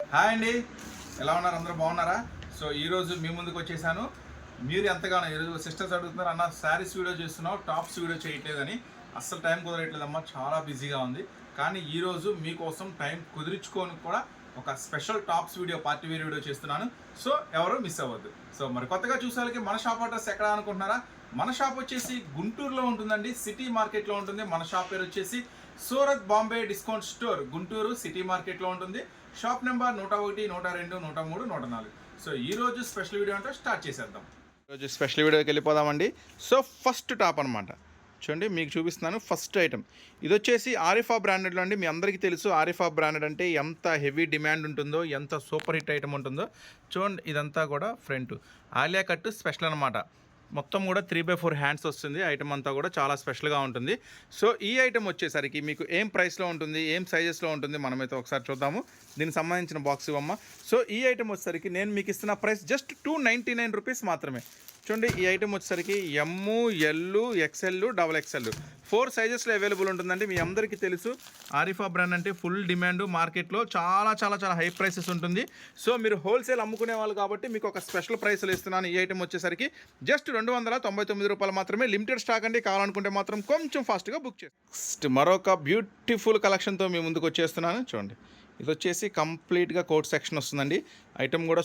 Hi అండి. ఎలా ఉన్నారు? అందరూ బాగున్నారా? సో ఈరోజు మీ ముందుకు వచ్చేసాను. మీరు ఎంతగానో ఈరోజు సిస్టర్స్ అడుగుతున్నారు అన్న శారీస్ వీడియో చేస్తున్నావు టాప్స్ వీడియో చేయట్లేదని. అస్సలు టైం కుదరట్లేదమ్మా చాలా బిజీగా ఉంది. కానీ ఈరోజు మీకోసం టైం కుదిరించుకొని కూడా ఒక special tops video party wear video చేస్తున్నాను. సో ఎవరు మిస్ అవ్వద్దు. సో మరి కొత్తగా చూసేవాళ్ళకి మన షాప్ అడ్రస్ ఎక్కడ అనుకుంటున్నారా? మన షాప్ వచ్చేసి గుంటూరులో ఉంటుందండి సిటీ మార్కెట్లో ఉంటుంది. మన షాప్ పేరు వచ్చేసి Surat Bombay discount store Guntur city మార్కెట్లో ఉంటుంది. షాప్ నెంబర్ నూట ఒకటి నూట రెండు నూట మూడు నూట నాలుగు. సో ఈ రోజు స్పెషల్ వీడియో అంటే స్టార్ట్ చేసేద్దాం. ఈరోజు స్పెషల్ వీడియోకి వెళ్ళిపోదామండి. సో ఫస్ట్ టాప్ అనమాట చూడండి మీకు చూపిస్తున్నాను ఫస్ట్ ఐటమ్. ఇది వచ్చేసి ఆరిఫా బ్రాండెడ్లో అండి. మీ అందరికీ తెలుసు ఆరిఫా బ్రాండెడ్ అంటే ఎంత హెవీ డిమాండ్ ఉంటుందో ఎంత సూపర్ హిట్ ఐటమ్ ఉంటుందో. చూడండి ఇదంతా కూడా ఫ్రంట్. ఆలియా కట్ స్పెషల్ అనమాట మొత్తం కూడా త్రీ బై ఫోర్ హ్యాండ్స్ వస్తుంది. ఐటమ్ అంతా కూడా చాలా స్పెషల్గా ఉంటుంది. సో ఈ ఐటమ్ వచ్చేసరికి మీకు ఏం ప్రైస్లో ఉంటుంది ఏం సైజెస్లో ఉంటుంది మనమైతే ఒకసారి చూద్దాము. దీనికి సంబంధించిన బాక్స్ ఇవ్వమ్మా. సో ఈ ఐటమ్ వచ్చేసరికి నేను మీకు ఇస్తున్న price just two ninety nine rupees మాత్రమే. చూడండి ఈ ఐటమ్ వచ్చేసరికి M L XL double XL four సైజెస్లో available ఉంటుందండి. మీ అందరికీ తెలుసు ఆరిఫా బ్రాండ్ అంటే ఫుల్ డిమాండ్ మార్కెట్లో చాలా చాలా చాలా హై ప్రైసెస్ ఉంటుంది. సో మీరు హోల్సేల్ అమ్ముకునే వాళ్ళు కాబట్టి మీకు ఒక స్పెషల్ ప్రైస్లు ఇస్తున్నాను. ఈ ఐటమ్ వచ్చేసరికి జస్ట్ రెండు వందల తొంభై తొమ్మిది రూపాయలు మాత్రమే లిమిటెడ్ స్టాక్ అండి. కావాలనుకుంటే మాత్రం కొంచెం ఫాస్ట్గా బుక్ చేస్తాను నెక్స్ట్ మరొక బ్యూటిఫుల్ కలెక్షన్తో మీ ముందుకు వచ్చేస్తున్నాను. చూడండి ఇది వచ్చేసి కంప్లీట్గా కోట్ సెక్షన్ వస్తుందండి. ఐటమ్ కూడా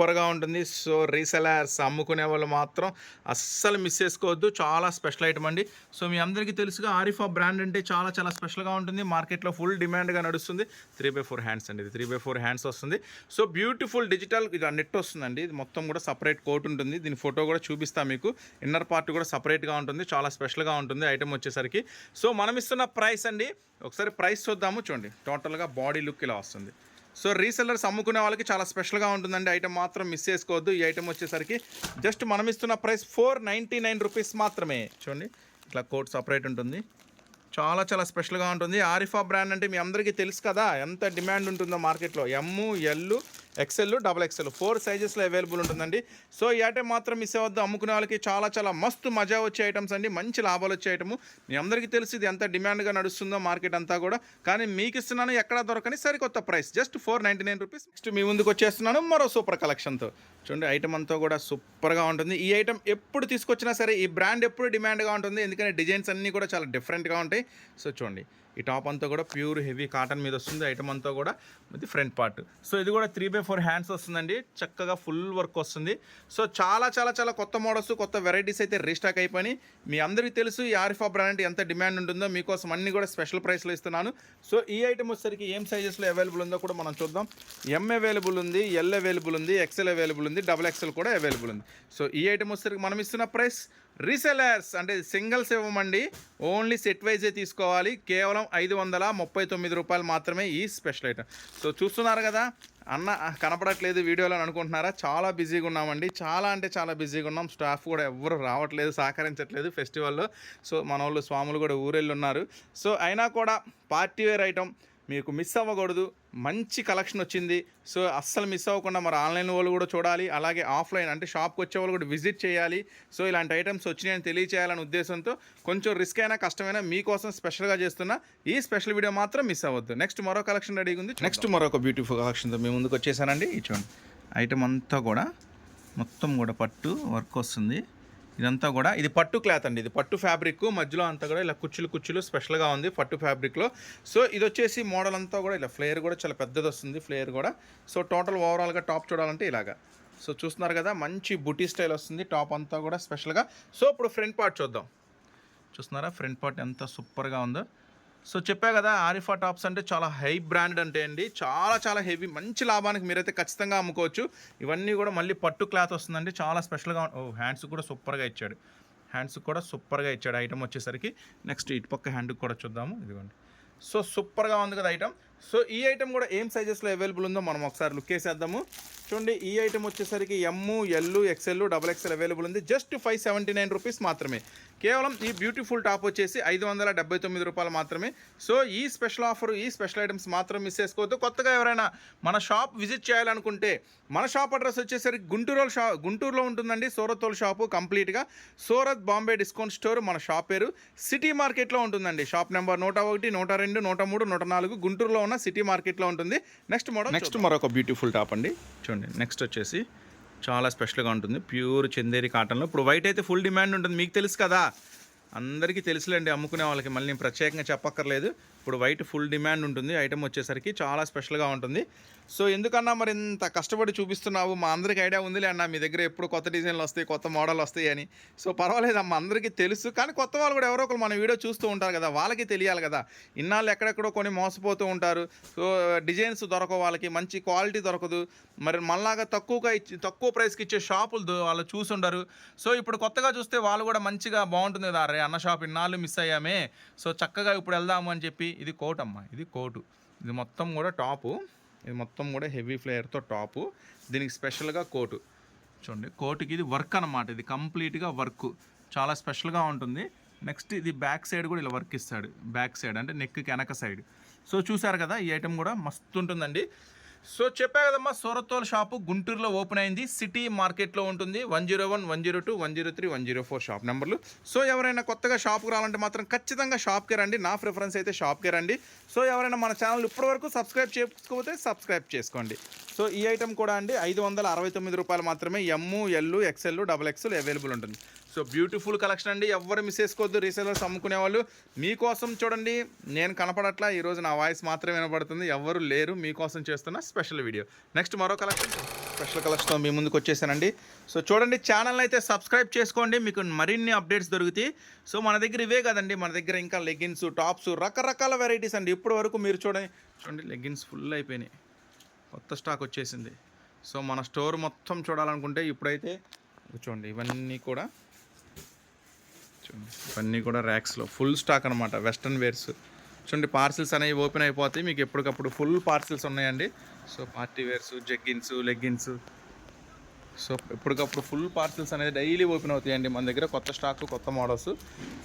సూపర్గా ఉంటుంది. సో రీసెలర్స్ అమ్ముకునే వాళ్ళు మాత్రం అస్సలు మిస్ చేసుకోవద్దు. చాలా స్పెషల్ ఐటమ్ అండి. సో మీ అందరికీ తెలుసుగా ఆరిఫా బ్రాండ్ అంటే చాలా చాలా స్పెషల్గా ఉంటుంది. మార్కెట్లో ఫుల్ డిమాండ్గా నడుస్తుంది. త్రీ బై ఫోర్ హ్యాండ్స్ అండి ఇది. త్రీ బై ఫోర్ హ్యాండ్స్ వస్తుంది. సో బ్యూటిఫుల్ డిజిటల్ ఇది నెట్ వస్తుందండి. ఇది మొత్తం కూడా సపరేట్ కోట్ ఉంటుంది. దీని ఫోటో కూడా చూపిస్తా మీకు. ఇన్నర్ పార్ట్ కూడా సపరేట్గా ఉంటుంది. చాలా స్పెషల్గా ఉంటుంది ఐటమ్ వచ్చేసరికి. సో మనం ఇస్తున్న ప్రైస్ అండి. ఒకసారి ప్రైస్ చూద్దాము. చూడండి. టోటల్గా బాడీ లుక్ ఇలా వస్తుంది. సో రీసెల్లర్స్ అమ్ముకునే వాళ్ళకి చాలా స్పెషల్గా ఉంటుందండి. ఐటమ్ మాత్రం మిస్ చేసుకోవద్దు. ఈ ఐటమ్ వచ్చేసరికి జస్ట్ మనం ఇస్తున్న price four ninety nine rupees మాత్రమే. చూడండి ఇట్లా కోట్ సపరేట్ ఉంటుంది. చాలా చాలా స్పెషల్గా ఉంటుంది. ఆరిఫా బ్రాండ్ అంటే మీ అందరికీ తెలుసు కదా ఎంత డిమాండ్ ఉంటుందో మార్కెట్లో. M L XL double XL four సైజెస్లో available ఉంటుందండి. సో ఈ ఐటమ్ మాత్రం మిస్ అవ్వద్దు. అమ్ముకునే వాళ్ళకి చాలా చాలా మస్తు మజా వచ్చే ఐటమ్స్ అండి. మంచి లాభాలు వచ్చే ఐటమ్ మీ అందరికీ తెలుసు ఇది ఎంత డిమాండ్గా నడుస్తుందో మార్కెట్ అంతా కూడా. కానీ మీకు ఇస్తున్నాను ఎక్కడ దొరకని సరికొత్త price just four ninety nine rupees next మీ ముందుకు వచ్చేస్తున్నాను మరో సూపర్ కలెక్షన్తో చూడండి ఐటమ్ అంతా కూడా సూపర్గా ఉంటుంది. ఈ ఐటమ్ ఎప్పుడు తీసుకొచ్చినా సరే ఈ బ్రాండ్ ఎప్పుడు డిమాండ్గా ఉంటుంది. ఎందుకంటే డిజైన్స్ అన్నీ కూడా చాలా డిఫరెంట్గా ఉంటాయి. సో చూడండి. ఈ టాప్ అంతా కూడా ప్యూర్ హెవీ కాటన్ మీద వస్తుంది. ఐటమ్ అంతా కూడా ఇది ఫ్రంట్ పార్ట్. సో ఇది కూడా త్రీ బై ఫోర్ హ్యాండ్స్ వస్తుందండి. చక్కగా ఫుల్ వర్క్ వస్తుంది. సో చాలా చాలా చాలా కొత్త మోడల్స్ కొత్త వెరైటీస్ అయితే రీస్టాక్ అయిపోయి మీ అందరికీ తెలుసు ఈ ఆరిఫా బ్రాండ్ ఎంత డిమాండ్ ఉంటుందో. మీకోసం అన్ని కూడా స్పెషల్ ప్రైస్లో ఇస్తున్నాను. సో ఈ ఐటమ్ వచ్చేసరికి ఏం సైజెస్లో అవైలబుల్ ఉందో కూడా మనం చూద్దాం. ఎం అవైలబుల్ ఉంది ఎల్ అవైలబుల్ ఉంది ఎక్సెల్ అవైలబుల్ ఉంది డబల్ ఎక్సెల్ కూడా అవైలబుల్ ఉంది. సో ఈ ఐటమ్ వచ్చేసరికి మనం ఇస్తున్న ప్రైస్ రీసెలర్స్ అంటే సింగిల్స్ ఇవ్వమండి. ఓన్లీ సెట్ వైజే తీసుకోవాలి. కేవలం ఐదు వందల ముప్పై తొమ్మిది రూపాయలు మాత్రమే ఈ స్పెషల్ ఐటమ్. సో చూస్తున్నారు కదా అన్న కనపడట్లేదు వీడియోలో అని అనుకుంటున్నారా? చాలా బిజీగా ఉన్నామండి. చాలా అంటే చాలా బిజీగా ఉన్నాం. స్టాఫ్ కూడా ఎవ్వరు రావట్లేదు సహకరించట్లేదు ఫెస్టివల్లో. సో మన వాళ్ళు స్వాములు కూడా ఊరెళ్ళి ఉన్నారు సో అయినా కూడా పార్టీ వేర్ ఐటమ్ మీకు మిస్ అవ్వకూడదు. మంచి కలెక్షన్ వచ్చింది. సో అస్సలు మిస్ అవ్వకుండా మరి ఆన్లైన్ వాళ్ళు కూడా చూడాలి. అలాగే ఆఫ్లైన్ అంటే షాప్కి వచ్చే వాళ్ళు కూడా విజిట్ చేయాలి. సో ఇలాంటి ఐటమ్స్ వచ్చినాయని తెలియచేయాలనే ఉద్దేశంతో కొంచెం రిస్క్ అయినా కష్టమైనా మీకోసం స్పెషల్గా చేస్తున్న ఈ స్పెషల్ వీడియో మాత్రం మిస్ అవ్వద్దు. నెక్స్ట్ మరో కలెక్షన్ రెడీగా ఉంది నెక్స్ట్ మరొక బ్యూటిఫుల్ కలెక్షన్తో మేము ముందుకు వచ్చేసానండి. ఈ ఐటమ్ అంతా కూడా మొత్తం కూడా పట్టు వర్క్ వస్తుంది. ఇదంతా కూడా ఇది పట్టు క్లాత్ అండి. ఇది పట్టు ఫ్యాబ్రిక్ మధ్యలో అంతా కూడా ఇలా కుచ్చులు కుచ్చులు స్పెషల్గా ఉంది పట్టు ఫ్యాబ్రిక్లో. సో ఇది వచ్చేసి మోడల్ అంతా కూడా ఇలా ఫ్లేయర్ కూడా చాలా పెద్దది వస్తుంది ఫ్లేయర్ కూడా. సో టోటల్ ఓవరాల్గా టాప్ చూడాలంటే ఇలాగా. సో చూస్తున్నారు కదా మంచి బుటీ స్టైల్ వస్తుంది టాప్ అంతా కూడా స్పెషల్గా. సో ఇప్పుడు ఫ్రంట్ పార్ట్ చూద్దాం. చూస్తున్నారా? ఫ్రంట్ పార్ట్ ఎంత సూపర్గా ఉందో. సో చెప్పా కదా ఆరిఫా టాప్స్ అంటే చాలా హై బ్రాండ్ అంటే అండి. చాలా చాలా హెవీ మంచి లాభానికి మీరైతే ఖచ్చితంగా అమ్ముకోవచ్చు. ఇవన్నీ కూడా మళ్ళీ పట్టు క్లాత్ వస్తుందండి. చాలా స్పెషల్గా ఓ హ్యాండ్స్ కూడా సూపర్గా ఇచ్చాడు. హ్యాండ్స్ కూడా సూపర్గా ఇచ్చాడు ఐటమ్ వచ్చేసరికి. నెక్స్ట్ ఇటు పక్క హ్యాండ్కి కూడా చూద్దాము. ఇదిగోండి. సో సూపర్గా ఉంది కదా ఐటమ్. సో ఈ ఐటమ్ కూడా ఏం సైజెస్లో అవైలబుల్ ఉందో మనం ఒకసారి లుక్ వేసేద్దాము చూడండి ఈ ఐటమ్ వచ్చేసరికి M L XL double XL available ఉంది. Just five seventy nine rupees మాత్రమే. కేవలం ఈ బ్యూటిఫుల్ టాప్ వచ్చేసి ఐదు వందల డెబ్బై తొమ్మిది రూపాయలు మాత్రమే. సో ఈ స్పెషల్ ఆఫర్ ఈ స్పెషల్ ఐటమ్స్ మాత్రం మిస్ చేసుకోవద్దు. కొత్తగా ఎవరైనా మన షాప్ విజిట్ చేయాలనుకుంటే మన షాప్ అడ్రస్ వచ్చేసరికి గుంటూరు షా గుంటూరులో ఉంటుందండి. సూరత్ షాపు కంప్లీట్గా సూరత్ బాంబే డిస్కౌంట్ స్టోర్ మన షాప్ పేరు. సిటీ మార్కెట్లో ఉంటుందండి. షాప్ నెంబర్ నూట ఒకటి నూట రెండు నూట మూడు నూట నాలుగు గుంటూరులో ఉన్న సిటీ మార్కెట్లో ఉంటుంది. నెక్స్ట్ మోడల్ నెక్స్ట్ మరొక బ్యూటిఫుల్ టాప్ అండి. చూడండి నెక్స్ట్ వచ్చేసి చాలా స్పెషల్గా ఉంటుంది. ప్యూర్ చందేరి కాటన్లో. ఇప్పుడు వైట్ అయితే ఫుల్ డిమాండ్ ఉంటుంది. మీకు తెలుసు కదా? అందరికీ తెలుసులేండి అమ్ముకునే వాళ్ళకి. మళ్ళీ నేను ప్రత్యేకంగా చెప్పక్కర్లేదు. ఇప్పుడు వైట్ ఫుల్ డిమాండ్ ఉంటుంది ఐటమ్ వచ్చేసరికి చాలా స్పెషల్గా ఉంటుంది. సో ఎందుకన్నా మరి ఇంత కష్టపడి చూపిస్తున్నావు? మా అందరికి ఐడియా ఉందిలే అన్న మీ దగ్గర ఎప్పుడు కొత్త డిజైన్లు వస్తాయి కొత్త మోడల్ వస్తాయి అని. సో పర్వాలేదమ్మా అందరికీ తెలుసు. కానీ కొత్త వాళ్ళు కూడా ఎవరో ఒకరు మన వీడియో చూస్తూ ఉంటారు కదా వాళ్ళకి తెలియాలి కదా. ఇన్నాళ్ళు ఎక్కడెక్కడో కొన్ని మోసపోతూ ఉంటారు. సో డిజైన్స్ దొరకవు వాళ్ళకి మంచి క్వాలిటీ దొరకదు. మరి మళ్ళాగా తక్కువగా ఇచ్చి తక్కువ ప్రైస్కి ఇచ్చే షాపులు వాళ్ళు చూసుండరు సో ఇప్పుడు కొత్తగా చూస్తే వాళ్ళు కూడా మంచిగా బాగుంటుంది కదా అరే అన్న షాప్ ఇన్నాళ్ళు మిస్ అయ్యామే. సో చక్కగా ఇప్పుడు వెళ్దాము అని చెప్పి ఇది కోట్ అమ్మ ఇది కోటు. ఇది మొత్తం కూడా టాపు. ఇది మొత్తం కూడా హెవీ ఫ్లేయర్తో టాపు. దీనికి స్పెషల్గా కోటు. చూడండి కోటుకి ఇది వర్క్ అన్నమాట. ఇది కంప్లీట్గా వర్క్. చాలా స్పెషల్గా ఉంటుంది. నెక్స్ట్ ఇది బ్యాక్ సైడ్ కూడా ఇలా వర్క్ ఇస్తాడు. బ్యాక్ సైడ్ అంటే నెక్కి వెనక సైడ్. సో చూసారు కదా ఈ ఐటెం కూడా మస్తు ఉంటుందండి. సో చెప్పా కదమ్మా సొరతోల్ షాపు గుంటూరులో ఓపెన్ అయింది. సిటీ మార్కెట్లో ఉంటుంది. One zero one one zero two one zero three one zero four shop నెంబర్లు. సో ఎవరైనా కొత్తగా షాప్కి రావాలంటే మాత్రం ఖచ్చితంగా షాప్కి రండి. నా ప్రిఫరెన్స్ అయితే షాప్కి రండి. సో ఎవరైనా మన ఛానల్ ఇప్పటివరకు సబ్స్క్రైబ్ చేసుకోకపోతే సబ్స్క్రైబ్ చేసుకోండి. సో ఈ ఐటమ్ కూడా అండి ఐదు వందల అరవై తొమ్మిది రూపాయలు మాత్రమే M L XL double XL available ఉంటుంది. సో బ్యూటిఫుల్ కలెక్షన్ అండి. ఎవరు మిస్ చేసుకోవద్దు. రీసేలర్స్ అమ్ముకునే వాళ్ళు మీకోసం చూడండి. నేను కనపడట్లా ఈరోజు నా వాయిస్ మాత్రమే వినపడుతుంది ఎవరు లేరు మీకోసం చేస్తున్న స్పెషల్ వీడియో. నెక్స్ట్ మరో కలెక్షన్. స్పెషల్ కలెక్షన్ మీ ముందుకు వచ్చేసానండి. సో చూడండి ఛానల్ అయితే సబ్స్క్రైబ్ చేసుకోండి. మీకు మరిన్ని అప్డేట్స్ దొరుకుతాయి. సో మన దగ్గర ఇవే కదండి. మన దగ్గర ఇంకా లెగ్గిన్స్ టాప్స్ రకరకాల వెరైటీస్ అండి. ఇప్పటి వరకు మీరు చూడండి చూడండి లెగ్గిన్స్ ఫుల్ అయిపోయినాయి. కొత్త స్టాక్ వచ్చేసింది. సో మన స్టోర్ మొత్తం చూడాలనుకుంటే ఇప్పుడైతే చూడండి ఇవన్నీ కూడా చూడండి ఇవన్నీ కూడా ర్యాక్స్లో. ఫుల్ స్టాక్ అనమాట వెస్ట్రన్ వేర్స్. చూడండి పార్సిల్స్ అనేవి ఓపెన్ అయిపోతాయి. మీకు ఎప్పటికప్పుడు ఫుల్ పార్సిల్స్ ఉన్నాయండి. So party wears jeggings leggings. So ఎప్పటికప్పుడు ఫుల్ పార్సిల్స్ అనేది డైలీ ఓపెన్ అవుతాయండి మన దగ్గర. కొత్త స్టాక్ కొత్త మోడల్స్.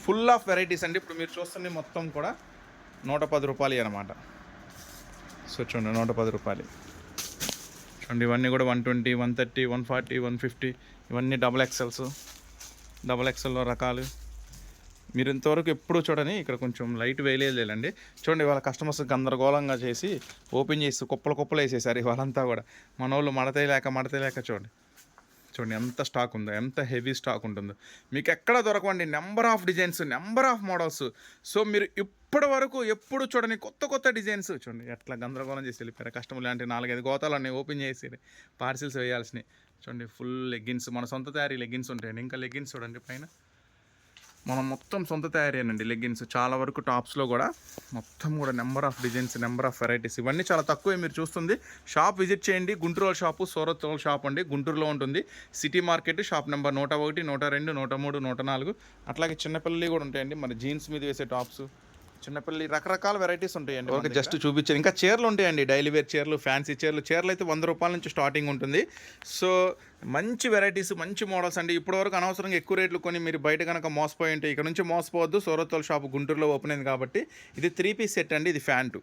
ఫుల్ ఆఫ్ వెరైటీస్ అండి. ఇప్పుడు మీరు చూస్తుంది మొత్తం కూడా నూట పది రూపాయలు అనమాట సో చూడండి నూట పది రూపాయలు. చూడండి ఇవన్నీ కూడా one twenty one thirty one forty one fifty. ఇవన్నీ డబుల్ ఎక్సెల్స్. డబుల్ ఎక్సెల్లో రకాలు. మీరు ఇంతవరకు ఎప్పుడు చూడని ఇక్కడ కొంచెం లైట్ వేయలేదండి చూడండి వాళ్ళ కస్టమర్స్ గందరగోళంగా చేసి ఓపెన్ చేసి కుప్పలు కుప్పలు వేసేసారు వాళ్ళంతా కూడా. మన వాళ్ళు మడతలేక మడతలేక చూడండి. చూడండి ఎంత స్టాక్ ఉందో ఎంత హెవీ స్టాక్ ఉంటుందో. మీకు ఎక్కడ దొరకవండి number of designs number of models so మీరు ఇప్పటి వరకు ఎప్పుడు చూడని కొత్త కొత్త డిజైన్స్ చూడండి ఎట్లా గందరగోళం చేసి వెళ్ళిపోయారు. కస్టమర్లు అంటే నాలుగైదు గోతాలు అన్నీ ఓపెన్ చేసి పార్సిల్స్ వేయాల్సినవి. చూడండి ఫుల్ లెగ్గిన్స్ మన సొంత తయారీ లెగ్గిన్స్ ఉంటాయండి. ఇంకా లెగ్గిన్స్ చూడండి పైన. మనం మొత్తం సొంత తయారేనండి లెగ్గిన్స్. చాలా వరకు టాప్స్లో కూడా మొత్తం కూడా number of designs number of varieties ఇవన్నీ చాలా తక్కువే మీరు చూస్తుంది. షాప్ విజిట్ చేయండి. గుంటూరు షాపు సూరత్ షాప్ అండి. గుంటూరులో ఉంటుంది. సిటీ మార్కెట్ షాప్ నెంబర్ నూట ఒకటి నూట రెండు నూట మూడు నూట నాలుగు. అట్లాగే చిన్నపిల్లలు కూడా ఉంటాయండి. మరి జీన్స్ మీద వేసే టాప్స్. చిన్నపిల్లలు రకరకాల వెరైటీస్ ఉంటాయండి ఓకే జస్ట్ చూపించాను. ఇంకా చీరలు ఉంటాయండి. డైలీ వేర్ చీరలు ఫ్యాన్సీ చీరలు. చీరలు అయితే వంద రూపాయల నుంచి స్టార్టింగ్ ఉంటుంది. సో మంచి వెరైటీస్ మంచి మోడల్స్ అండి. ఇప్పటివరకు అనవసరంగా ఎక్కువ రేట్లు కొని మీరు బయట కనుక మోసపోయి ఉంటే ఇక్కడ నుంచి మోసపోవద్దు. సూరత్తోల్ షాప్ గుంటూరులో ఓపెన్ అయింది కాబట్టి ఇది త్రీ పీస్ సెట్ అండి. ఇది ప్యాంటు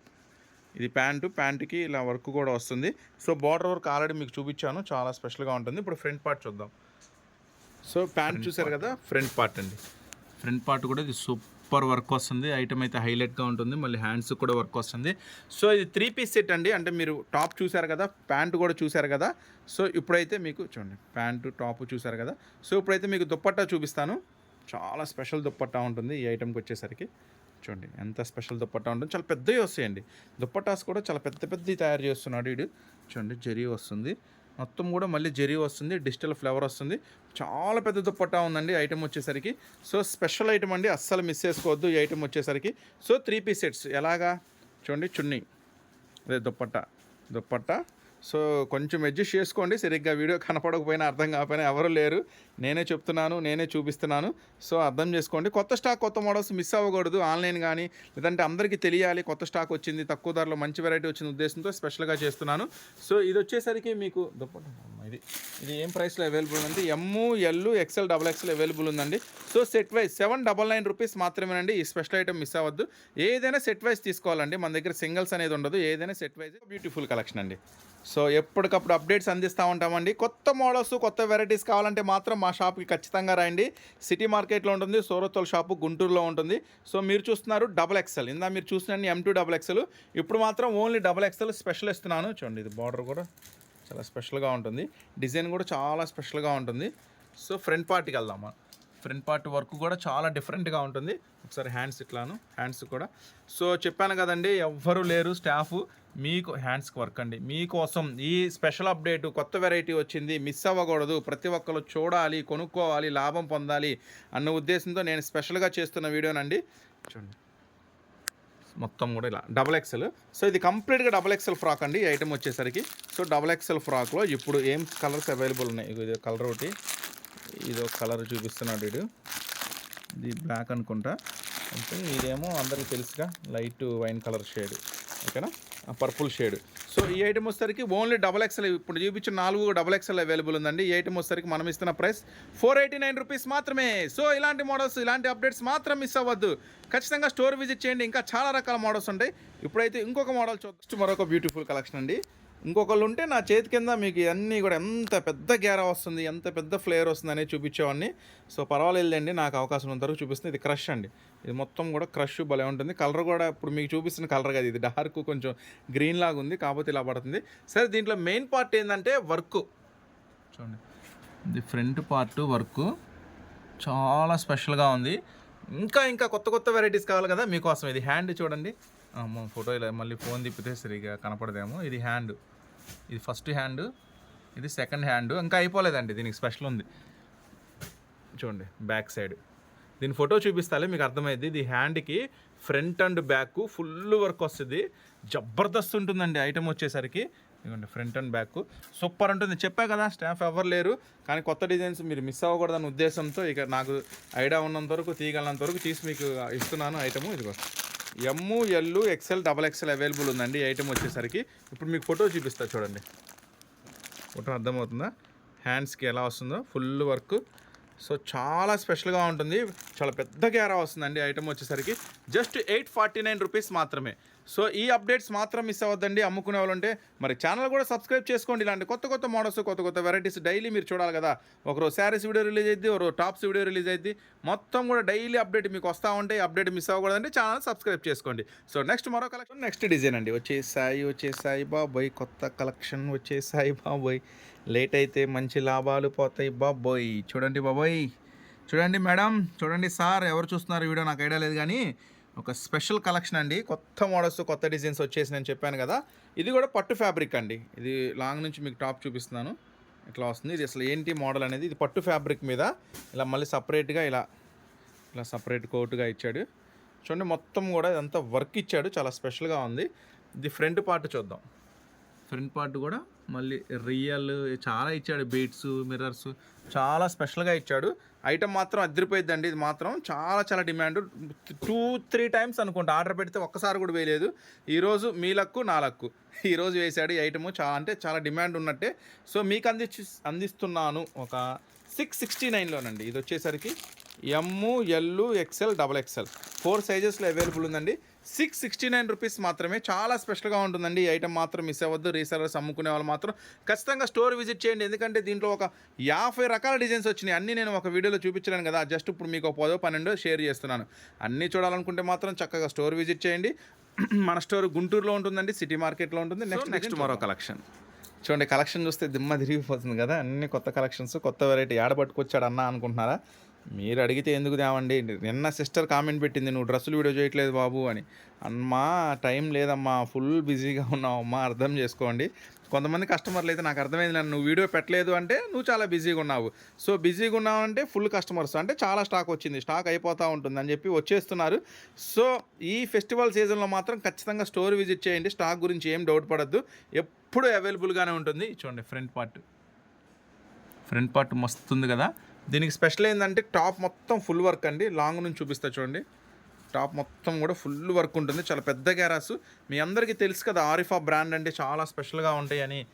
ఇది ప్యాంటు ప్యాంటుకి ఇలా వర్క్ కూడా వస్తుంది. సో బార్డర్ వర్క్ ఆల్రెడీ మీకు చూపించాను. చాలా స్పెషల్గా ఉంటుంది. ఇప్పుడు ఫ్రంట్ పార్ట్ చూద్దాం. సో ప్యాంట్ చూసారు కదా? ఫ్రంట్ పార్ట్ అండి. ఫ్రంట్ పార్ట్ కూడా ఇది సూపర్ వర్క్ వస్తుంది ఐటమ్ అయితే హైలైట్గా ఉంటుంది మళ్ళీ హ్యాండ్స్ కూడా వర్క్ వస్తుంది. సో ఇది త్రీ పీస్ సెట్ అండి. అంటే మీరు టాప్ చూసారు కదా ప్యాంటు కూడా చూసారు కదా. సో ఇప్పుడైతే మీకు చూడండి ప్యాంటు టాప్ చూసారు కదా. సో ఇప్పుడైతే మీకు దుప్పట్టా చూపిస్తాను. చాలా స్పెషల్ దుప్పట్టా ఉంటుంది ఈ ఐటమ్కి వచ్చేసరికి. చూడండి ఎంత స్పెషల్ దుప్పట్టా ఉంటుంది. చాలా పెద్దవి వస్తాయండి. దుప్పట్టాస్ కూడా చాలా పెద్ద పెద్దవి తయారు చేస్తున్నాడు వీడు చూడండి జరీ వస్తుంది. మొత్తం కూడా మళ్ళీ జెరీ వస్తుంది డిజిటల్ ఫ్లేవర్ వస్తుంది. చాలా పెద్ద దుప్పట్టా ఉందండి ఐటమ్ వచ్చేసరికి. సో స్పెషల్ ఐటమ్ అండి అస్సలు మిస్ చేసుకోవద్దు ఈ ఐటమ్ వచ్చేసరికి. So three piece sets. ఎలాగా? చూడండి చున్నీ. అదే దుప్పట్ట. దుప్పట్ట. సో కొంచెం అడ్జస్ట్ చేసుకోండి. సరిగ్గా వీడియో కనపడకపోయినా అర్థం కాకపోయినా ఎవరు లేరు. నేనే చెప్తున్నాను నేనే చూపిస్తున్నాను. సో అర్థం చేసుకోండి. కొత్త స్టాక్ కొత్త మోడల్స్ మిస్ అవ్వకూడదు. ఆన్లైన్ కానీ లేదంటే అందరికీ తెలియాలి. కొత్త స్టాక్ వచ్చింది తక్కువ ధరలో మంచి వెరైటీ వచ్చిన ఉద్దేశంతో స్పెషల్గా చేస్తున్నాను. సో ఇది వచ్చేసరికి మీకు దుప్పట్టా ఇది ఇది ఏం ప్రైస్లో అవైలబుల్ ఉంది M L XL double XL available ఉందండి. So set wise seven double nine rupees మాత్రమేనండి. ఈ స్పెషల్ ఐటమ్ మిస్ అవ్వద్దు. ఏదైనా సెట్ వైజ్ తీసుకోవాలండి. మన దగ్గర సింగిల్స్ అనేది ఉండదు. ఏదైనా సెట్ వైజ్ బ్యూటిఫుల్ కలెక్షన్ అండి. సో ఎప్పటికప్పుడు అప్డేట్స్ అందిస్తూ ఉంటామండి. కొత్త మోడల్స్ కొత్త వెరైటీస్ కావాలంటే మాత్రం మా షాప్కి ఖచ్చితంగా రాయండి సిటీ మార్కెట్లో ఉంటుంది సోరత్తోల్ షాపు గుంటూరులో ఉంటుంది. సో మీరు చూస్తున్నారు డబల్ ఎక్సెల్ ఇందా మీరు చూసిన ఎం టూ డబల్ ఎక్సెల్ ఇప్పుడు మాత్రం ఓన్లీ డబల్ ఎక్సెల్ స్పెషల్ ఇస్తున్నాను చూడండి ఇది బార్డర్ కూడా చాలా స్పెషల్గా ఉంటుంది. డిజైన్ కూడా చాలా స్పెషల్గా ఉంటుంది. సో ఫ్రంట్ పార్ట్కి వెళ్దామా? ఫ్రంట్ పార్ట్ వర్క్ కూడా చాలా డిఫరెంట్గా ఉంటుంది. ఒకసారి హ్యాండ్స్ ఇట్లాను హ్యాండ్స్ కూడా. సో చెప్పాను కదండి ఎవ్వరు లేరు స్టాఫ్ మీకు హ్యాండ్స్కి వర్క్ అండి. మీకోసం ఈ స్పెషల్ అప్డేట్ కొత్త వెరైటీ వచ్చింది. మిస్ అవ్వకూడదు. ప్రతి ఒక్కరు చూడాలి కొనుక్కోవాలి లాభం పొందాలి అన్న ఉద్దేశంతో నేను స్పెషల్గా చేస్తున్న వీడియోనండి. చూడండి. మొత్తం కూడా ఇలా డబల్ ఎక్సెల్. సో ఇది కంప్లీట్గా డబల్ ఎక్సెల్ ఫ్రాక్ అండి. ఈ ఐటమ్ వచ్చేసరికి. సో డబల్ ఎక్సెల్ ఫ్రాక్లో ఇప్పుడు ఏం కలర్స్ అవైలబుల్ ఉన్నాయి? ఇది కలర్ ఒకటి. ఇది ఒక కలర్ చూపిస్తున్నాడు ఇది ఇది బ్లాక్ అనుకుంటా. అంటే ఇదేమో అందరికీ తెలుసుగా. Light wine colour shade. ఓకేనా? Purple shade. సో ఈ ఐటమ్ వచ్చేసరికి ఓన్లీ డబల్ ఎక్స్ఎల్ ఇప్పుడు చూపించిన నాలుగు డబల్ ఎక్స్ఎల్ అవైలబుల్ ఉందండి. ఈ ఐటమ్ వచ్చేసరికి మనం ఇస్తున్న price four eighty nine rupees మాత్రమే. సో ఇలాంటి మోడల్స్ ఇలాంటి అప్డేట్స్ మాత్రం మిస్ అవ్వద్దు. ఖచ్చితంగా స్టోర్ విజిట్ చేయండి. ఇంకా చాలా రకాల మోడల్స్ ఉంటాయి. ఇప్పుడైతే ఇంకొక మోడల్ చూద్దాం. మరొక బ్యూటిఫుల్ కలెక్షన్ అండి. ఇంకొకళ్ళు ఉంటే నా చేతి కింద మీకు అన్నీ కూడా ఎంత పెద్ద గేరా వస్తుంది ఎంత పెద్ద ఫ్లేవర్ వస్తుంది అనేది చూపించేవాడిని. సో పర్వాలేదండి నాకు అవకాశం ఉన్నంతవరకు చూపిస్తుంది. ఇది క్రష్ అండి. ఇది మొత్తం కూడా క్రష్ భలే ఉంటుంది. కలర్ కూడా ఇప్పుడు మీకు చూపిస్తున్న కలర్ కదా ఇది డార్క్ కొంచెం గ్రీన్ లాగా ఉంది కాకపోతే ఇలా పడుతుంది. సరే దీంట్లో మెయిన్ పార్ట్ ఏంటంటే వర్క్. చూడండి. ఇది ఫ్రంట్ పార్ట్ వర్క్. చాలా స్పెషల్గా ఉంది. ఇంకా ఇంకా కొత్త కొత్త వెరైటీస్ కావాలి కదా మీకోసం. ఇది హ్యాండ్ చూడండి. ఫోటో ఇలా మళ్ళీ ఫోన్ తిప్పితే సరిగా కనపడదేమో. ఇది హ్యాండ్. ఇది ఫస్ట్ హ్యాండ్ ఇది సెకండ్ హ్యాండ్. ఇంకా అయిపోలేదండి దీనికి స్పెషల్ ఉంది. చూడండి బ్యాక్ సైడ్. దీని ఫోటో చూపిస్తాలే మీకు అర్థమైంది ఇది హ్యాండ్కి front and back full work వస్తుంది. జబర్దస్త్ ఉంటుందండి ఐటమ్ వచ్చేసరికి. ఇదిగోండి ఫ్రంట్ అండ్ బ్యాక్. సూపర్ ఉంటుంది. చెప్పా కదా స్టాఫ్ ఎవరు లేరు కానీ కొత్త డిజైన్స్ మీరు మిస్ అవ్వకూడదన్న ఉద్దేశంతో ఇక నాకు ఐడియా ఉన్నంత వరకు తీయగలనంత వరకు తీసి మీకు ఇస్తున్నాను ఐటమ్. ఇదిగో. M L XL double XL available ఉందండి. ఐటమ్ వచ్చేసరికి. ఇప్పుడు మీకు ఫోటో చూపిస్తా చూడండి. ఫోటో అర్థమవుతుందా? హ్యాండ్స్కి ఎలా వస్తుందో? ఫుల్ వర్క్ సో చాలా స్పెషల్గా ఉంటుంది. చాలా పెద్ద క్యారా వస్తుందండి ఐటమ్ వచ్చేసరికి. Just eight forty nine rupees మాత్రమే. సో ఈ అప్డేట్స్ మాత్రం మిస్ అవ్వద్దండి. అమ్ముకునే వాళ్ళుంటే మరి ఛానల్ కూడా సబ్స్క్రైబ్ చేసుకోండి. ఇలాంటి కొత్త కొత్త మోడల్స్ కొత్త కొత్త వెరైటీస్ డైలీ మీరు చూడాలి కదా. ఒకరోజు శారీస్ వీడియో రిలీజ్ అయింది ఒకరోజు టాప్స్ వీడియో రిలీజ్ అయింది మొత్తం కూడా డైలీ అప్డేట్ మీకు వస్తూ ఉంటాయి. అప్డేట్ మిస్ అవ్వకూడదంటే ఛానల్ సబ్స్క్రైబ్ చేసుకోండి. సో నెక్స్ట్ మరో కలెక్షన్ నెక్స్ట్ డిజైన్ అండి. వచ్చేసాయి వచ్చేసాయి బాబాయ్. కొత్త కలెక్షన్ వచ్చేసాయి బాబాయ్. లేట్ అయితే మంచి లాభాలు పోతాయి బాబోయ్. చూడండి బాబోయ్. చూడండి మేడం. చూడండి సార్ ఎవరు చూస్తున్నారు వీడియో? నాకు ఐడియా లేదు కానీ ఒక స్పెషల్ కలెక్షన్ అండి. కొత్త మోడల్స్ కొత్త డిజైన్స్ వచ్చేసి నేను చెప్పాను కదా. ఇది కూడా పట్టు ఫ్యాబ్రిక్ అండి. ఇది లాంగ్ నుంచి మీకు టాప్ చూపిస్తున్నాను. ఇట్లా వస్తుంది? ఇది అసలు ఏంటి మోడల్ అనేది? ఇది పట్టు ఫ్యాబ్రిక్ మీద ఇలా మళ్ళీ సపరేట్గా ఇలా ఇలా సపరేట్ కోటుగా ఇచ్చాడు. చూడండి మొత్తం కూడా ఇదంతా వర్క్ ఇచ్చాడు. చాలా స్పెషల్గా ఉంది. ఇది ఫ్రంట్ పార్ట్ చూద్దాం. ఫ్రంట్ పార్ట్ కూడా మళ్ళీ రియల్ చాలా ఇచ్చాడు బీట్స్ మిర్రర్స్ చాలా స్పెషల్గా ఇచ్చాడు. ఐటమ్ మాత్రం అదిరిపోయిద్దండి. ఇది మాత్రం చాలా చాలా డిమాండ్. టూ త్రీ టైమ్స్ అనుకుంటా. ఆర్డర్ పెడితే ఒక్కసారి కూడా వేయలేదు. ఈరోజు మీ లక్కు నా లక్కు. ఈరోజు వేసాడు ఈ ఐటమ్. చాలా అంటే చాలా డిమాండ్ ఉన్నట్టే. సో మీకు అందించి అందిస్తున్నాను ఒక సిక్స్ సిక్స్టీ నైన్లోనండి. ఇది వచ్చేసరికి M L XL double XL four సైజెస్లో available ఉందండి. సిక్స్ సిక్స్టీ నైన్ రూపీస్ మాత్రమే. చాలా స్పెషల్గా ఉంటుందండి. ఈ ఐటమ్ మాత్రం మిస్ అవ్వద్దు. రీసెలర్స్ అమ్ముకునే వాళ్ళు మాత్రం ఖచ్చితంగా స్టోర్ విజిట్ చేయండి. ఎందుకంటే దీంట్లో ఒక యాభై రకాల డిజైన్స్ వచ్చినాయి. అన్నీ నేను ఒక వీడియోలో చూపించలేను కదా. జస్ట్ ఇప్పుడు మీకు ఒక పదో పన్నెండో షేర్ చేస్తున్నాను. అన్నీ చూడాలనుకుంటే మాత్రం చక్కగా స్టోర్ విజిట్ చేయండి. మన స్టోర్ గుంటూరులో ఉంటుందండి. సిటీ మార్కెట్లో ఉంటుంది. నెక్స్ట్ నెక్స్ట్ మరో కలెక్షన్. చూడండి కలెక్షన్ చూస్తే దిమ్మ తిరిగిపోతుంది కదా. అన్ని కొత్త కలెక్షన్స్ కొత్త వెరైటీ. ఆడ పట్టుకొచ్చాడు అన్న అనుకుంటున్నారా? మీరు అడిగితే ఎందుకు తేవండి? నిన్న సిస్టర్ కామెంట్ పెట్టింది నువ్వు డ్రెస్సులు వీడియో చేయట్లేదు బాబు అని. అమ్మా టైం లేదమ్మా. ఫుల్ బిజీగా ఉన్నావమ్మా అర్థం చేసుకోండి. కొంతమంది కస్టమర్లు అయితే నాకు అర్థమైంది నన్ను నువ్వు వీడియో పెట్టలేదు అంటే నువ్వు చాలా బిజీగా ఉన్నావు. సో బిజీగా ఉన్నావు అంటే ఫుల్ కస్టమర్స్. అంటే చాలా స్టాక్ వచ్చింది స్టాక్ అయిపోతూ ఉంటుంది అని చెప్పి వచ్చేస్తున్నారు. సో ఈ ఫెస్టివల్ సీజన్లో మాత్రం ఖచ్చితంగా స్టోర్ విజిట్ చేయండి. స్టాక్ గురించి ఏం డౌట్ పడద్దు. ఎప్పుడు అవైలబుల్గానే ఉంటుంది. చూడండి ఫ్రంట్ పార్ట్. ఫ్రంట్ పార్ట్ మస్తు ఉంది కదా. దీనికి స్పెషల్ ఏంటంటే టాప్ మొత్తం ఫుల్ వర్క్ అండి. లాంగ్ నుంచి చూపిస్తా చూడండి. టాప్ మొత్తం కూడా ఫుల్ వర్క్ ఉంటుంది. చాలా పెద్ద గ్యారాస్. మీ అందరికీ తెలుసు కదా ఆరిఫా బ్రాండ్ అంటే చాలా స్పెషల్గా ఉంటాయని.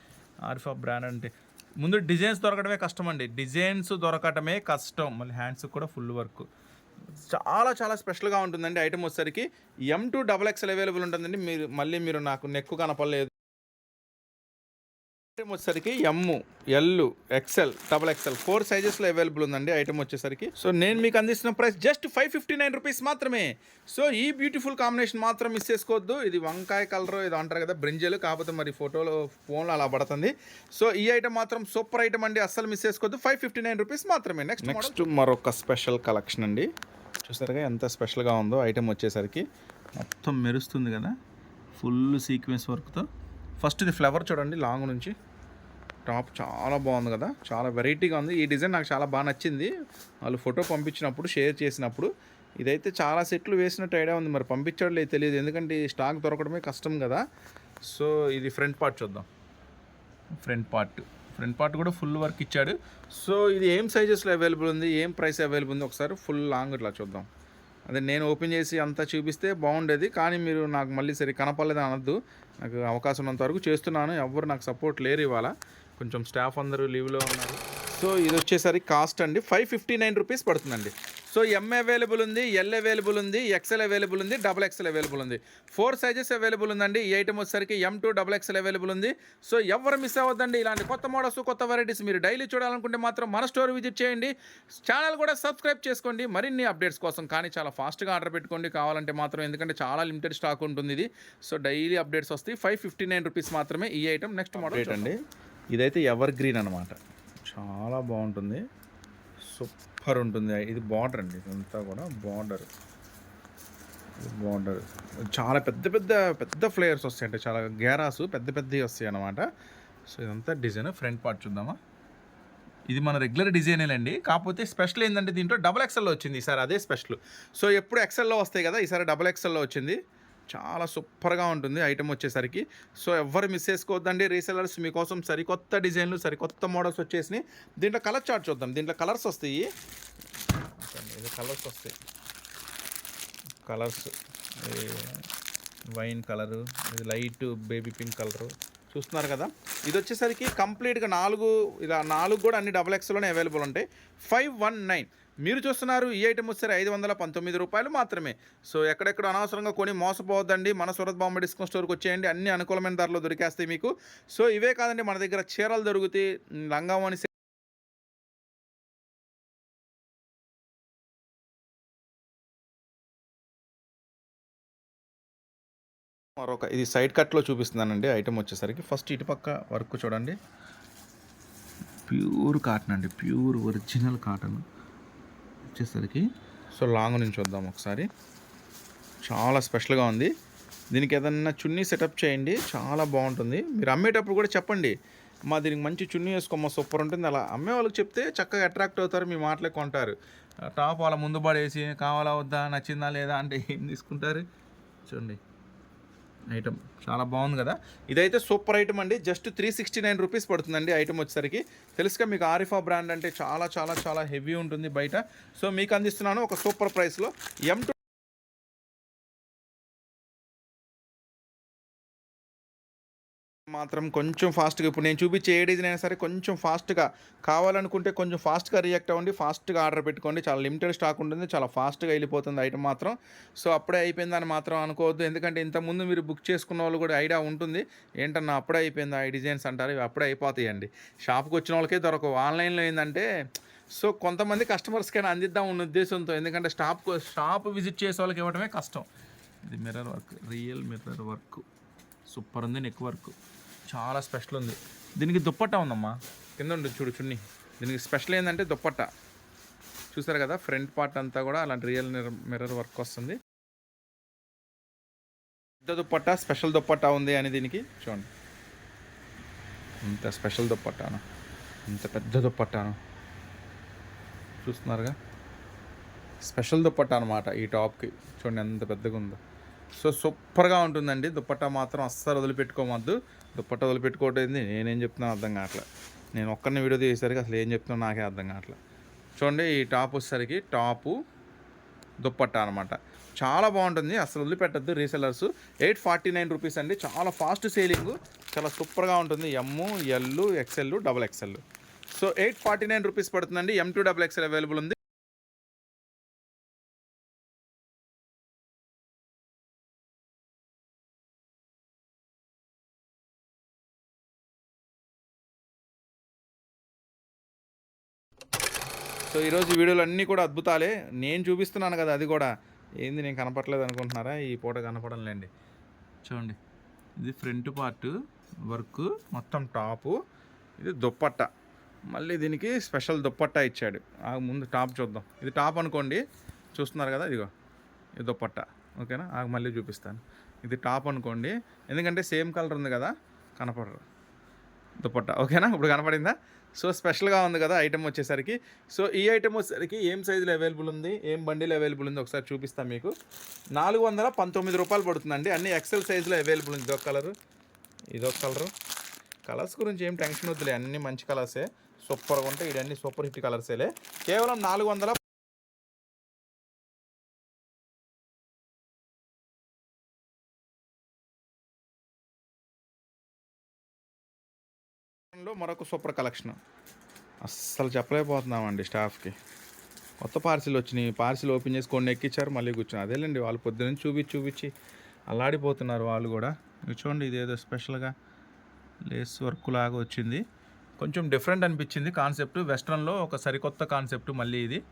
ఆరిఫా బ్రాండ్ అంటే ముందు డిజైన్స్ దొరకడమే కష్టం అండి. డిజైన్స్ దొరకటమే కష్టం. మళ్ళీ హ్యాండ్స్ కూడా ఫుల్ వర్క్. చాలా చాలా స్పెషల్గా ఉంటుందండి ఐటమ్ వచ్చేసరికి. M two double XL available ఉంటుందండి. మీరు మళ్ళీ మీరు నాకు నెక్కు కనపడలేదు. ఐటమ్ వచ్చేసరికి M L XL double XL four సైజెస్లో available ఉందండి ఐటమ్ వచ్చేసరికి. సో నేను మీకు అందిస్తున్న price just five fifty nine rupees మాత్రమే. సో ఈ బ్యూటిఫుల్ కాంబినేషన్ మాత్రం మిస్ చేసుకోవద్దు. ఇది వంకాయ కలర్ ఇది అంటారు కదా బ్రింజల్ కాకపోతే మరి ఫోటోలో ఫోన్లో అలా పడుతుంది. సో ఈ ఐటమ్ మాత్రం సూపర్ ఐటమ్ అండి. అస్సలు మిస్ చేసుకోవద్దు. ఫైవ్ ఫిఫ్టీ నైన్ రూపీస్ మాత్రమే నెక్స్ట్ నెక్స్ట్ మరొక స్పెషల్ కలెక్షన్ అండి. చూసారుగా ఎంత స్పెషల్గా ఉందో ఐటమ్ వచ్చేసరికి. మొత్తం మెరుస్తుంది కదా. ఫుల్ సీక్వెన్స్ వర్క్తో ఫస్ట్ ఇది ఫ్లవర్ చూడండి లాంగ్ నుంచి. టాప్ చాలా బాగుంది కదా. చాలా వెరైటీగా ఉంది. ఈ డిజైన్ నాకు చాలా బాగా నచ్చింది. వాళ్ళు ఫోటో పంపించినప్పుడు షేర్ చేసినప్పుడు. ఇదైతే చాలా సెట్లు వేసినట్టు ఐడియా ఉంది. మరి పంపించాడు లేదు తెలియదు. ఎందుకంటే ఈ స్టాక్ దొరకడమే కష్టం కదా. సో ఇది ఫ్రంట్ పార్ట్ చూద్దాం. Front part. ఫ్రంట్ పార్ట్ కూడా ఫుల్ వర్క్ ఇచ్చాడు. సో ఇది ఏం సైజెస్లో అవైలబుల్ ఉంది? ఏం ప్రైస్ అవైలబుల్ ఉంది? ఒకసారి ఫుల్ లాంగ్ ఇట్లా చూద్దాం. అదే నేను ఓపెన్ చేసి అంతా చూపిస్తే బాగుండేది. కానీ మీరు నాకు మళ్ళీ సరే కనపడలేదు అనొద్దు. నాకు అవకాశం ఉన్నంత వరకు చేస్తున్నాను. ఎవ్వరు నాకు సపోర్ట్ లేరు ఇవాళ. కొంచెం స్టాఫ్ అందరూ లీవ్లో ఉన్నారు. సో ఇది వచ్చేసరికి కాస్ట్ అండి. ఫైవ్ ఫిఫ్టీ నైన్ రూపీస్ పడుతుందండి. సో ఎం అవైలబుల్ ఉంది ఎల్ అవైలబుల్ ఉంది ఎక్సెల్ అవైలబుల్ ఉంది డబల్ ఎక్సెల్ అవైలబుల్ ఉంది. ఫోర్ సైజెస్ అవైలబుల్ ఉందండి. ఈ ఐటమ్ వచ్చేసరికి M two double XL available ఉంది. సో ఎవరు మిస్ అవ్వద్దండి ఇలాంటి కొత్త మోడల్స్ కొత్త వెరైటీస్ మీరు డైలీ చూడాలనుకుంటే మాత్రం మన స్టోర్ విజిట్ చేయండి. ఛానల్ కూడా సబ్స్క్రైబ్ చేసుకోండి. మరిన్ని అప్డేట్స్ కోసం కానీ చాలా ఫాస్ట్గా ఆర్డర్ పెట్టుకోండి. కావాలంటే మాత్రం ఎందుకంటే చాలా లిమిటెడ్ స్టాక్ ఉంటుంది ఇది. సో డైలీ అప్డేట్స్ వస్తాయి. ఫైవ్ ఫిఫ్టీ నైన్ రూపీస్ మాత్రమే ఈ ఐటమ్ నెక్స్ట్ మోడల్ అండి. ఇదైతే ఎవర్ గ్రీన్ అనమాట చాలా బాగుంటుంది. సూపర్ ఉంటుంది. ఇది బార్డర్ అండి. ఇదంతా కూడా బార్డర్ బార్డర్ చాలా పెద్ద పెద్ద పెద్ద ఫ్లేయర్స్ వస్తాయి అంటే చాలా గేరాసు పెద్ద పెద్దవి వస్తాయి అనమాట సో ఇదంతా డిజైన్ ఫ్రంట్ పార్ట్ చూద్దామా? ఇది మన రెగ్యులర్ డిజైనేనండి కాకపోతే స్పెషల్ ఏంటంటే దీంట్లో డబుల్ ఎక్సెల్లో వచ్చింది. ఈసారి అదే స్పెషల్ సో ఎప్పుడు ఎక్సెల్లో వస్తాయి కదా ఈసారి డబుల్ ఎక్సెల్లో వచ్చింది. చాలా సూపర్గా ఉంటుంది ఐటమ్ వచ్చేసరికి. సో ఎవ్వరు మిస్ చేసుకోవద్దండి. రీసెలర్స్ మీకోసం సరికొత్త డిజైన్లు సరికొత్త మోడల్స్ వచ్చేసినాయి. దీంట్లో కలర్ చార్ట్ చూద్దాం. దీంట్లో కలర్స్ వస్తాయి. ఇది కలర్స్ వస్తాయి. కలర్స్. వైన్ కలరు ఇది లైట్ బేబీ పింక్ కలరు. చూస్తున్నారు కదా. ఇది వచ్చేసరికి కంప్లీట్గా నాలుగు ఇలా నాలుగు కూడా అన్ని డబల్ ఎక్స్లోనే అవైలబుల్ ఉంటాయి. Five one nine. మీరు చూస్తున్నారు ఈ ఐటమ్ వచ్చేసరి ఐదు వందల పంతొమ్మిది రూపాయలు మాత్రమే. సో ఎక్కడెక్కడ అనవసరంగా కొని మోసపోవద్దండి. మన సూరత్ బాంబే డిస్కౌంట్ స్టోర్కి వచ్చేయండి. అన్ని అనుకూలమైన ధరలో దొరికేస్తాయి మీకు. సో ఇవే కాదండి మన దగ్గర చీరలు దొరుకుతాయి లంగావని మరొక ఇది సైడ్ కట్లో చూపిస్తున్నానండి ఐటమ్ వచ్చేసరికి. ఫస్ట్ ఇటుపక్క వర్క్ చూడండి. ప్యూర్ కాటన్ అండి ప్యూర్ ఒరిజినల్ కాటన్ వచ్చేసరికి. సో లాంగ్ నుంచి వద్దాం ఒకసారి. చాలా స్పెషల్గా ఉంది. దీనికి ఏదన్నా చున్నీ సెటప్ చేయండి చాలా బాగుంటుంది. మీరు అమ్మేటప్పుడు కూడా చెప్పండి. మా దీనికి మంచి చున్నీ వేసుకోమా సూపర్ ఉంటుంది. అలా అమ్మే వాళ్ళకి చెప్తే చక్కగా అట్రాక్ట్ అవుతారు మీ మాటలే కొంటారు. టాప్ వాళ్ళ ముందు పడేసి కావాలా వద్దా నచ్చిందా లేదా అంటే ఏం తీసుకుంటారు? చూడండి. ఐటమ్. చాలా బాగుంది కదా. ఇదైతే సూపర్ ఐటమ్ అండి. Just three sixty nine rupees పడుతుందండి ఐటమ్ వచ్చేసరికి. తెలుసుగా మీకు ఆరిఫా బ్రాండ్ అంటే చాలా చాలా చాలా హెవీ ఉంటుంది బయట. సో మీకు అందిస్తున్నాను ఒక సూపర్ ప్రైస్లో. ఎం మాత్రం కొంచెం ఫాస్ట్గా ఇప్పుడు నేను చూపించే ఏ డిజైన్ అయినా సరే కొంచెం ఫాస్ట్గా కావాలనుకుంటే కొంచెం ఫాస్ట్గా రియాక్ట్ అవ్వండి ఫాస్ట్గా ఆర్డర్ పెట్టుకోండి. చాలా లిమిటెడ్ స్టాక్ ఉంటుంది చాలా ఫాస్ట్గా వెళ్ళిపోతుంది ఐటమ్ మాత్రం. సో అప్పుడే అయిపోయిందని మాత్రం అనుకోవద్దు. ఎందుకంటే ఇంతకుముందు మీరు బుక్ చేసుకున్న వాళ్ళు కూడా ఐడియా ఉంటుంది. ఏంటన్నా అప్పుడే అయిపోయింది? ఈ డిజైన్స్ అంటారు. ఇవి అప్పుడే అయిపోతాయండి. షాప్కి వచ్చిన వాళ్ళకే దొరకవు. ఆన్లైన్లో ఏంటంటే సో కొంతమంది కస్టమర్స్కైనా అందిద్దాం ఉన్న ఉద్దేశంతో. ఎందుకంటే షాప్ షాప్ విజిట్ చేసే వాళ్ళకి ఇవ్వడమే కష్టం. ఇది mirror work real mirror work super ఉంది నెక్ వర్క్ చాలా స్పెషల్ ఉంది. దీనికి దుప్పట్ట ఉందమ్మా. కింద ఉంటుంది చూడు చున్ని. దీనికి స్పెషల్ ఏంటంటే దుప్పట్ట. చూసారు కదా ఫ్రంట్ పార్ట్ అంతా కూడా అలాంటి రియల్ మిర్రర్ వర్క్ వస్తుంది. పెద్ద దుప్పట్టా స్పెషల్ దుప్పట్టా ఉంది అని దీనికి చూడండి. ఇంత స్పెషల్ దుప్పట్టాను? ఇంత పెద్ద దుప్పట్టాను? చూస్తున్నారుగా? స్పెషల్ దుప్పట్ట అనమాట ఈ టాప్కి. చూడండి ఎంత పెద్దగా ఉందో సో సూపర్గా ఉంటుందండి. దుప్పట్టా మాత్రం అస్సలు వదిలిపెట్టుకోవద్దు. దుప్పట్టా వదిలిపెట్టుకోవటం నేనేం చెప్తున్నాను అర్థం కావట్లే. నేను ఒక్కరిని వీడియో తీసేసరికి అసలు ఏం చెప్తున్నా నాకే అర్థం కావట్లే. చూడండి ఈ టాప్ వచ్చేసరికి టాపు దుప్పట్టా అనమాట చాలా బాగుంటుంది. అసలు వదిలిపెట్టద్దు. Resellers eight forty nine rupees అండి. చాలా ఫాస్ట్ సేలింగ్. చాలా సూపర్గా ఉంటుంది. M L XL double XL so eight forty nine rupees పడుతుందండి. M two double XL available ఉంది. సో ఈరోజు వీడియోలు అన్నీ కూడా అద్భుతాలే. నేను చూపిస్తున్నాను కదా అది కూడా. ఏంది నేను కనపట్లేదు అనుకుంటున్నారా? ఈ పూట కనపడంలేండి చూడండి. ఇది ఫ్రంట్ పార్ట్ వర్క్ మొత్తం టాపు. ఇది దుప్పట్ట. మళ్ళీ దీనికి స్పెషల్ దుప్పట్ట ఇచ్చాడు. ఆ ముందు టాప్ చూద్దాం. ఇది టాప్ అనుకోండి. చూస్తున్నారు కదా ఇదిగో. ఇది దుప్పట్ట. ఓకేనా? ఆ మళ్ళీ చూపిస్తాను. ఇది టాప్ అనుకోండి. ఎందుకంటే సేమ్ కలర్ ఉంది కదా కనపడరు. దుప్పట్ట. ఓకేనా? ఇప్పుడు కనపడిందా? సో స్పెషల్గా ఉంది కదా ఐటమ్ వచ్చేసరికి. సో ఈ ఐటమ్ వచ్చేసరికి ఏం సైజులో అవైలబుల్ ఉంది? ఏం బండిలో అవైలబుల్ ఉంది? ఒకసారి చూపిస్తాను మీకు. నాలుగు వందల పంతొమ్మిది రూపాయలు పడుతుందండి. అన్ని ఎక్సెల్ సైజులో అవైలబుల్ ఉంది. ఇదొక కలరు. ఇదొక కలరు. కలర్స్ గురించి ఏం టెన్షన్ వద్దులే. అన్ని మంచి కలర్సే. సూపర్గా ఉంటాయి. ఇవన్నీ సూపర్ హిట్ కలర్సేలే. కేవలం నాలుగు వందల లో మరొక సూపర్ కలెక్షన్. అస్సలు చెప్పలేకపోతున్నామండి స్టాఫ్కి. కొత్త పార్సిల్ వచ్చినాయి. పార్సిల్ ఓపెన్ చేసి కొన్ని ఎక్కించారు మళ్ళీ కూర్చుని అదేలేండి వాళ్ళు పొద్దున్న చూపించి చూపించి అల్లాడిపోతున్నారు వాళ్ళు కూడా. చూడండి ఇదేదో స్పెషల్గా లేస్ వర్క్ లాగా వచ్చింది. కొంచెం డిఫరెంట్ అనిపించింది కాన్సెప్ట్. వెస్ట్రన్లో ఒక సరికొత్త కాన్సెప్ట్ మళ్ళీ ఇది.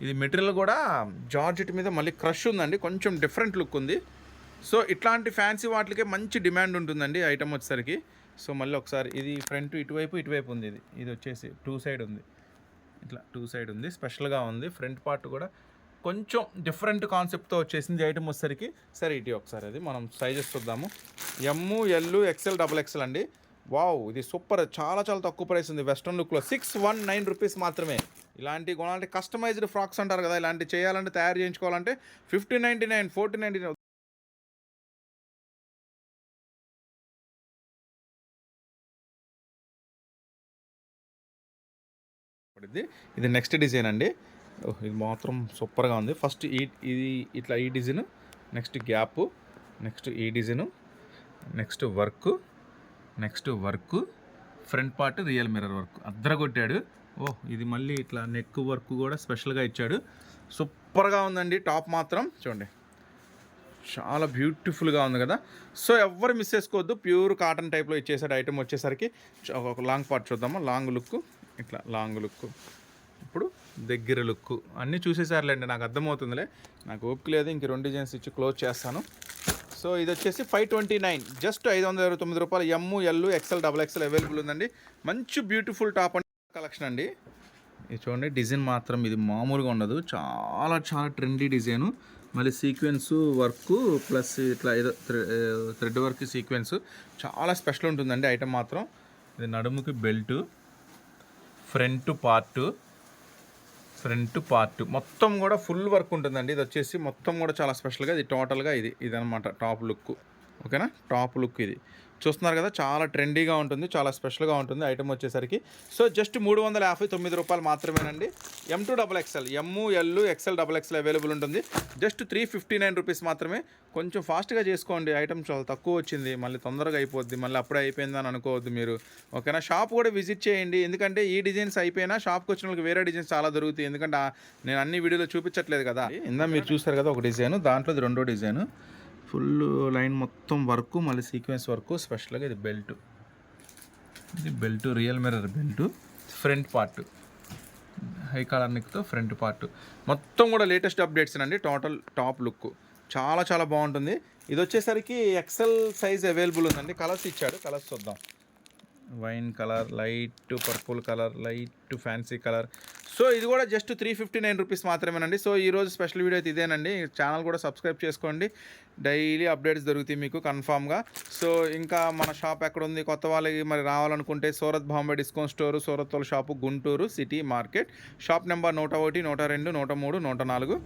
ఇది మెటీరియల్ కూడా జార్జెట్ మీద మళ్ళీ క్రష్ ఉందండి. కొంచెం డిఫరెంట్ లుక్ ఉంది. సో ఇట్లాంటి ఫ్యాన్సీ వాటికే మంచి డిమాండ్ ఉంటుందండి ఐటమ్ వచ్చేసరికి. సో మళ్ళీ ఒకసారి ఇది ఫ్రంట్ ఇటువైపు ఇటువైపు ఉంది ఇది. ఇది వచ్చేసి టూ సైడ్ ఉంది. ఇట్లా టూ సైడ్ ఉంది. స్పెషల్గా ఉంది. ఫ్రంట్ పార్ట్ కూడా కొంచెం డిఫరెంట్ కాన్సెప్ట్తో వచ్చేసింది ఐటమ్ వచ్చేసరికి. సరే ఇటు ఒకసారి అది మనం సైజెస్ చూద్దాము. M L XL double XL అండి. వావ్ ఇది సూపర్. చాలా చాలా తక్కువ ప్రైస్ ఉంది. వెస్ట్రన్ లుక్లో సిక్స్ వన్ నైన్ రూపీస్ మాత్రమే. ఇలాంటి కొనాలంటే కస్టమైజ్డ్ ఫ్రాక్స్ అంటారు కదా ఇలాంటి చేయాలంటే తయారు చేయించుకోవాలంటే fifty ninety nine forty ninety nine ఇది ఇది నెక్స్ట్ డిజైన్ అండి. ఓహ్, ఇది మాత్రం సూపర్గా ఉంది. ఫస్ట్ ఈ ఇది ఇట్లా ఈ డిజైన్ నెక్స్ట్ గ్యాప్ నెక్స్ట్ ఈ design next work next work front part real mirror work అద్దరగొట్టాడు. ఓహ్ ఇది మళ్ళీ ఇట్లా నెక్ వర్క్ కూడా స్పెషల్గా ఇచ్చాడు. సూపర్గా ఉందండి. టాప్ మాత్రం చూడండి. చాలా బ్యూటిఫుల్గా ఉంది కదా. సో ఎవరు మిస్ చేసుకోవద్దు. ప్యూర్ కాటన్ టైప్లో ఇచ్చేసాడు ఐటమ్ వచ్చేసరికి. ఒక లాంగ్ పార్ట్ చూద్దాము? లాంగ్ లుక్ ఇట్లా లాంగ్ లుక్. ఇప్పుడు దగ్గర లుక్. అన్నీ చూసేసారులేండి నాకు అర్థమవుతుందిలే. నాకు ఓపిక లేదు ఇంక రెండు డిజైన్స్ ఇచ్చి క్లోజ్ చేస్తాను. సో ఇది వచ్చేసి ఫైవ్ ట్వంటీ నైన్. జస్ట్ ఐదు వందల ఇరవై తొమ్మిది రూపాయలు. M L XL double XL available ఉందండి. మంచి బ్యూటిఫుల్ టాప్ అండ్. కలెక్షన్ అండి. ఇది చూడండి డిజైన్ మాత్రం ఇది మామూలుగా ఉండదు. చాలా చాలా ట్రెండీ డిజైను మళ్ళీ సీక్వెన్స్ వర్క్ ప్లస్ ఇట్లా ఏదో థ్రెడ్ వర్క్ సీక్వెన్స్ చాలా స్పెషల్ ఉంటుందండి ఐటమ్ మాత్రం. ఇది నడుముకి belt front part front part. మొత్తం కూడా ఫుల్ వర్క్ ఉంటుందండి. ఇది వచ్చేసి మొత్తం కూడా చాలా స్పెషల్గా ఇది టోటల్గా ఇది ఇది అనమాట టాప్ లుక్. ఓకేనా? టాప్ లుక్ ఇది. చూస్తున్నారు కదా చాలా ట్రెండీగా ఉంటుంది చాలా స్పెషల్గా ఉంటుంది ఐటమ్ వచ్చేసరికి. సో జస్ట్ మూడు వందల యాభై తొమ్మిది రూపాయలు మాత్రమేనండి. M two double XL M L XL double XL available ఉంటుంది. Just three fifty nine rupees మాత్రమే. కొంచెం ఫాస్ట్గా చేసుకోండి ఐటమ్ చాలా తక్కువ వచ్చింది మళ్ళీ తొందరగా అయిపోద్ది మళ్ళీ అప్పుడే అయిపోయిందని అనుకోవద్దు మీరు. ఓకేనా? షాప్ కూడా విజిట్ చేయండి ఎందుకంటే ఈ డిజైన్స్ అయిపోయినా షాప్కి వచ్చిన వాళ్ళకి వేరే డిజైన్స్ చాలా దొరుకుతాయి. ఎందుకంటే నేను అన్ని వీడియోలో చూపించట్లేదు కదా. ఇందా మీరు చూస్తారు కదా ఒక డిజైన్ దాంట్లో రెండో డిజైన్. ఫుల్ లైన్ మొత్తం వర్క్ మళ్ళీ సీక్వెన్స్ వర్క్ స్పెషల్గా ఇది బెల్ట్. ఇది belt real mirror belt front part. High colour నిక్తో front part. మొత్తం కూడా లేటెస్ట్ అప్డేట్స్ అండి టోటల్ టాప్ లుక్. చాలా చాలా బాగుంటుంది. ఇది వచ్చేసరికి ఎక్సెల్ సైజ్ అవైలబుల్ ఉందండి. కలర్స్ ఇచ్చాడు కలర్స్ చూద్దాం. Wine colour light purple colour light fancy colour so ఇది కూడా just three fifty nine rupees మాత్రమేనండి. సో ఈరోజు స్పెషల్ వీడియో అయితే ఇదేనండి. ఛానల్ కూడా సబ్స్క్రైబ్ చేసుకోండి. డైలీ అప్డేట్స్ దొరుకుతాయి మీకు కన్ఫామ్గా. సో ఇంకా మన షాప్ ఎక్కడ ఉంది కొత్త వాళ్ళకి మరి రావాలనుకుంటే సూరత్ బాంబే డిస్కౌంట్ స్టోరు సూరత్ వాళ్ళ shop Guntur city market. Shop number నూట ఒకటి నూట రెండు నూట మూడు నూట నాలుగు.